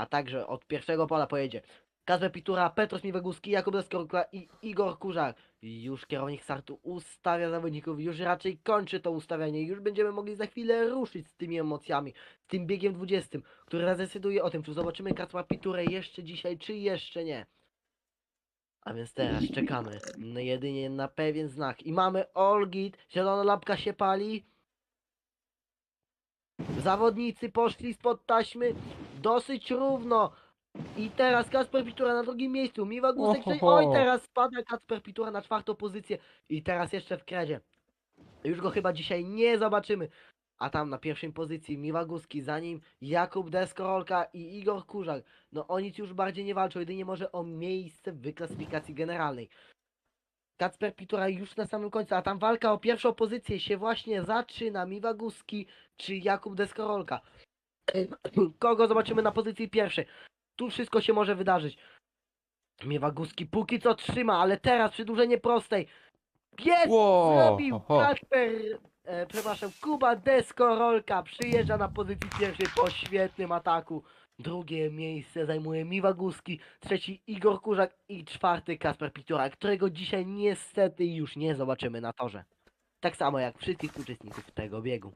a także od pierwszego pola pojedzie Kazper Pitura, Petros Miweguski, Jakub Deskorkla i Igor Kurzak. Już kierownik startu ustawia zawodników, już raczej kończy to ustawianie. Już będziemy mogli za chwilę ruszyć z tymi emocjami, z tym biegiem 20, który zadecyduje o tym, czy zobaczymy Kacpra Piturę jeszcze dzisiaj, czy jeszcze nie. A więc teraz czekamy jedynie na pewien znak. I mamy Olgit, zielona lampka się pali. Zawodnicy poszli spod taśmy dosyć równo. I teraz Kacper Pitura na drugim miejscu. Miwa Gusek, oj teraz spada Kacper Pitura na czwartą pozycję. I teraz jeszcze w kredzie. Już go chyba dzisiaj nie zobaczymy. A tam na pierwszej pozycji Miwa Guski, za nim Jakub Deskorolka i Igor Kurzak. No o nic już bardziej nie walczą, jedynie może o miejsce w wyklasyfikacji generalnej. Kacper Pitura już na samym końcu, a tam walka o pierwszą pozycję się właśnie zaczyna. Miwa Guski czy Jakub Deskorolka. Kogo zobaczymy na pozycji pierwszej? Tu wszystko się może wydarzyć. Miewa Guski póki co trzyma, ale teraz przedłużenie prostej. Jest! Ło, Zrobił ho, ho. Kacper, e, przepraszam, Kuba Deskorolka przyjeżdża na pozycji pierwszej po świetnym ataku. Drugie miejsce zajmuje Miwa Guski, trzeci Igor Kurzak i czwarty Kasper Pitura, którego dzisiaj niestety już nie zobaczymy na torze. Tak samo jak wszystkich uczestników tego biegu.